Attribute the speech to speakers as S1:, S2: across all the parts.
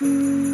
S1: Thank you.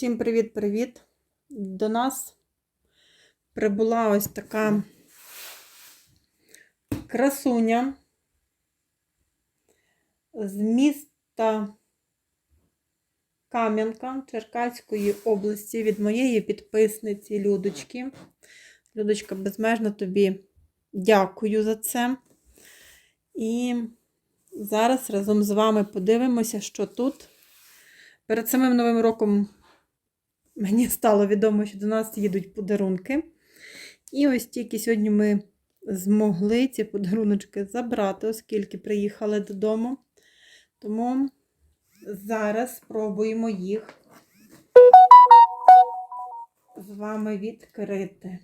S1: Усім привіт-привіт! До нас прибула ось така красуня з міста Кам'янка Черкаської області від моєї підписниці Людочки. Людочка, безмежно тобі дякую за це. І зараз разом з вами подивимося, що тут. Перед самим Новим роком мені стало відомо, що до нас їдуть подарунки. І ось тільки сьогодні ми змогли ці подаруночки забрати, оскільки приїхали додому. Тому зараз спробуємо їх з вами відкрити.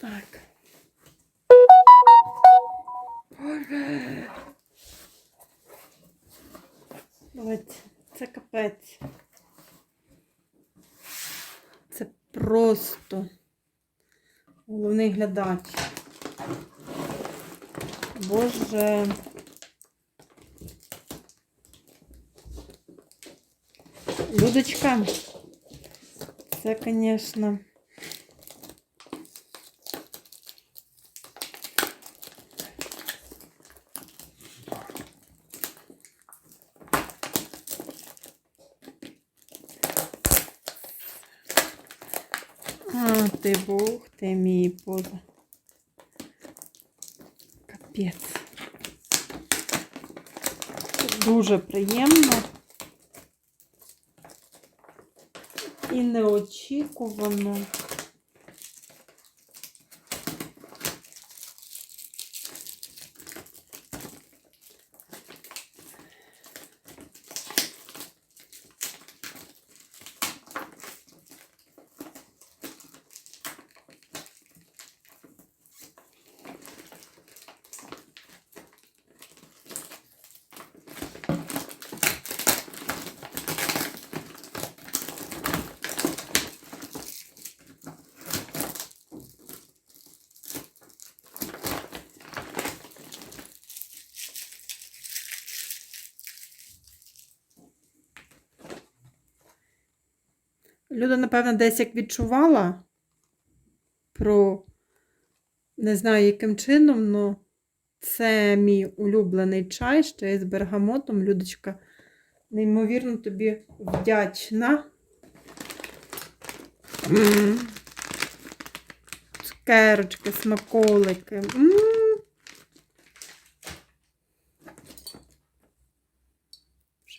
S1: Так. Боже. Давайте. Це капець. Це просто головний глядач. Боже. Людочка, це, звісно. А, ти Бог, ти мій Боже. Капець. Дуже приємно. І неочікувано. Люда, напевно, десь як відчувала про не знаю, яким чином, але це мій улюблений чай ще з бергамотом. Людочка, неймовірно тобі вдячна. М. Смаколики. М.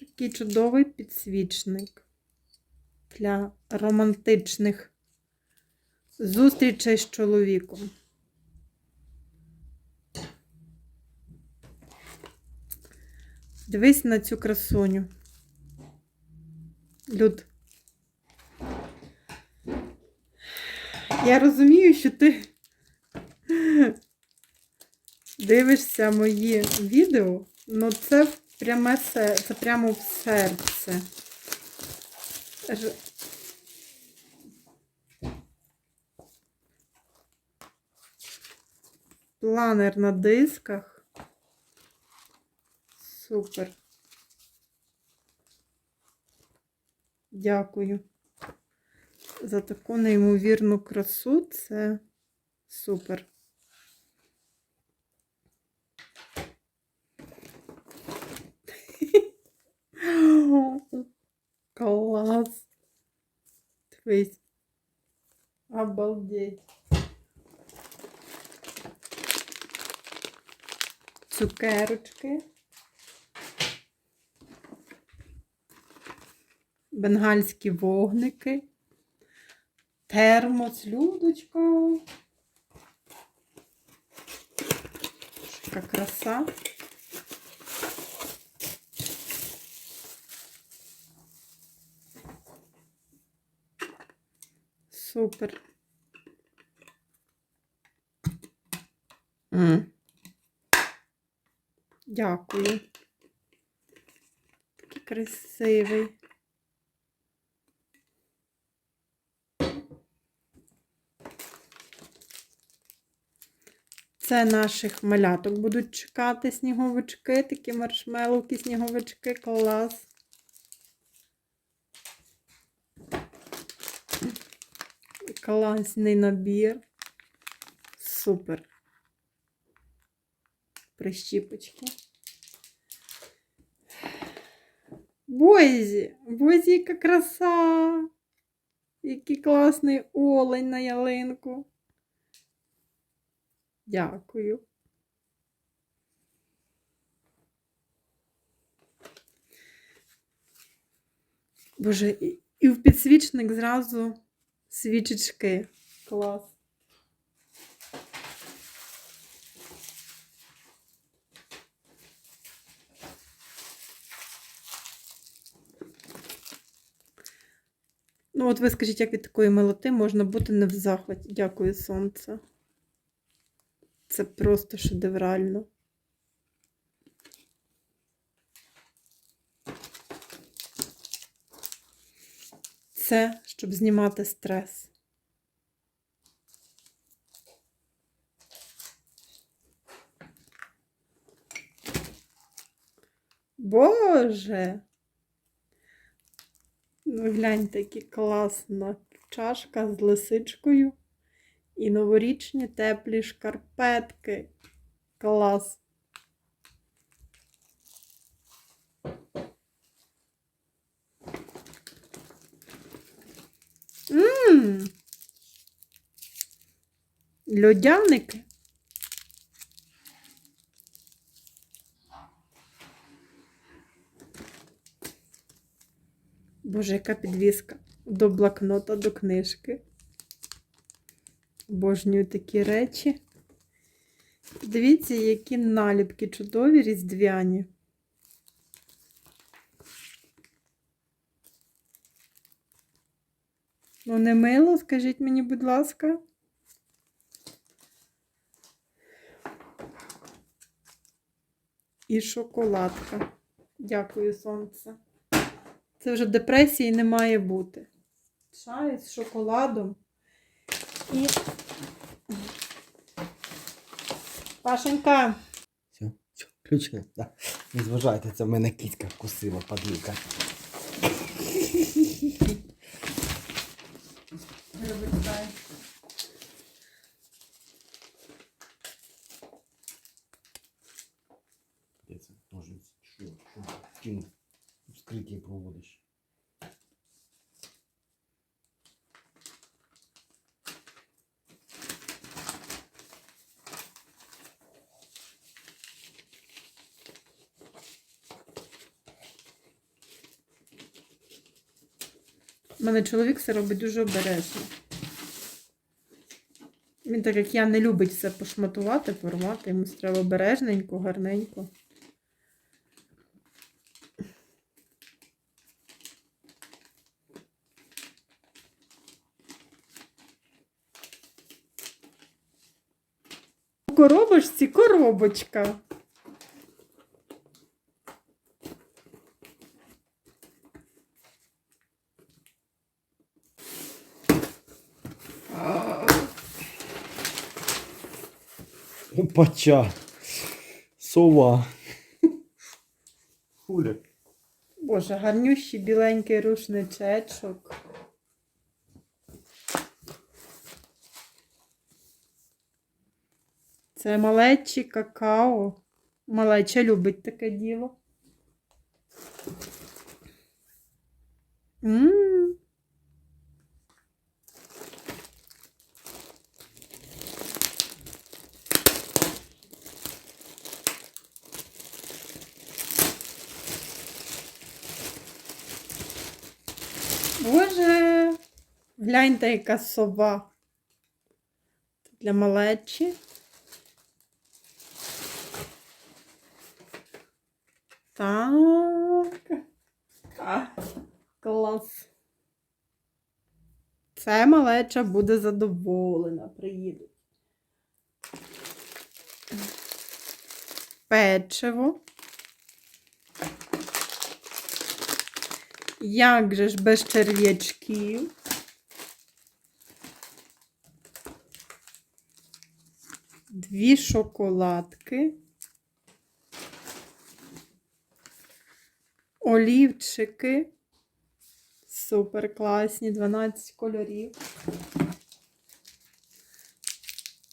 S1: Який чудовий підсвічник для романтичних зустрічей з чоловіком. Дивись на цю красуню. Люд. Я розумію, що ти дивишся мої відео, але це пряме це прямо в серце. Планер на дисках. Супер. Дякую за таку неймовірну красу. Це супер. Клас. Дивись. Обалдеть. Цукерочки. Бенгальські вогники. Термос, людочка. Яка краса. Супер. М. Дякую. Такий красивий. Це наших маляток будуть чекати сніговички, такі маршмеловки, сніговички, клас. Класний набір. Супер. Прищіпочки. Бозі! Бозі, яка краса! Який класний олень на ялинку. Дякую. Боже, і, в підсвічник зразу свічечки. Клас. Ну, от ви скажіть, як від такої милоти можна бути не в захваті. Дякую, сонце. Це просто шедеврально. Це щоб знімати стрес. Боже! Ну, гляньте, які класна чашка з лисичкою і новорічні теплі шкарпетки. Клас. Мм. Льодяники. Боже, яка підвіска до блокнота, до книжки. Обожнюю такі речі. Дивіться, які наліпки чудові різдвяні. Ну, не мило, скажіть мені, будь ласка. І шоколадка. Дякую, сонце. Це вже депресії не має бути. Чай з шоколадом. І. Пашенька,
S2: Все, все, включено. Да. Не зважайте, це в мене кітка вкусила падлюка.
S1: вибачай.
S2: Де це? Ножниці. Що? Що? Чим вскриття проводиш?
S1: У мене чоловік все робить дуже обережно. Він, так як я, не любить все пошматувати, порвати. Йому треба обережненько, гарненько. Коробочці коробочка.
S2: Опача. Сова. Хуля.
S1: Боже, гарнющий біленький рушничечок. Це малечі какао. Малеча любить таке діло. М. Боже, гляньте, яка сова. Для малечі. Так. А, клас. Це малеча буде задоволена. Приїдуть. Печиво. Як же ж без черв'ячків? Дві шоколадки. Олівчики. Супер класні, 12 кольорів.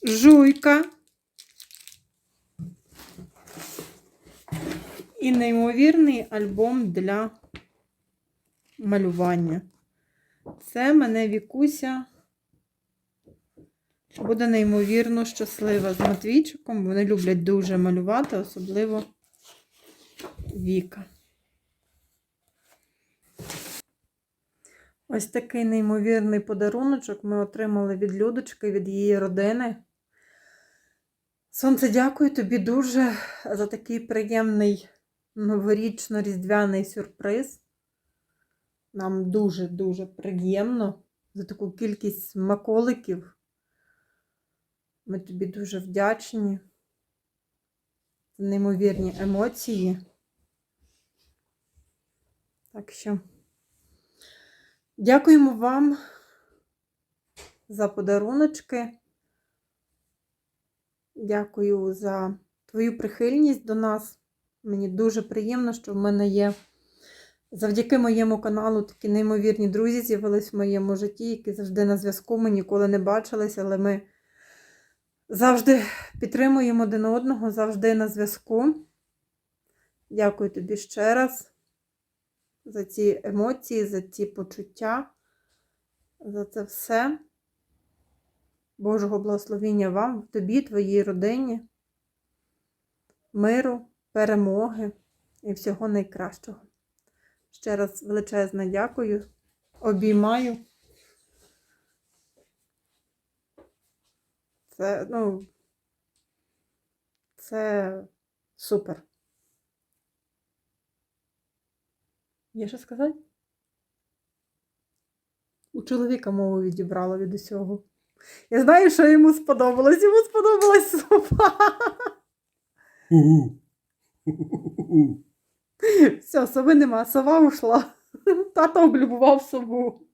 S1: Жуйка. І неймовірний альбом для малювання. Це мене Вікуся буде неймовірно щаслива з Матвійчиком. Вони люблять дуже малювати, особливо Віка. Ось такий неймовірний подаруночок ми отримали від Людочки, від її родини. Сонце, дякую тобі дуже за такий приємний новорічно-різдвяний сюрприз. Нам дуже-дуже приємно за таку кількість смаколиків. Ми тобі дуже вдячні неймовірні емоції. Так що дякуємо вам за подаруночки. Дякую за твою прихильність до нас. Мені дуже приємно, що в мене є завдяки моєму каналу такі неймовірні друзі з'явились в моєму житті, які завжди на зв'язку. Ми ніколи не бачилися, але ми завжди підтримуємо один одного, завжди на зв'язку. Дякую тобі ще раз за ці емоції, за ці почуття, за це все. Божого благословіння вам, тобі, твоїй родині, миру, перемоги і всього найкращого. Ще раз величезне дякую, обіймаю. Це, ну, це супер. Є що сказати? У чоловіка мову відібрало від усього. Я знаю, що йому сподобалось. Йому сподобалась сова. Все, сови нема, сова ушла. Тато облюбував сову.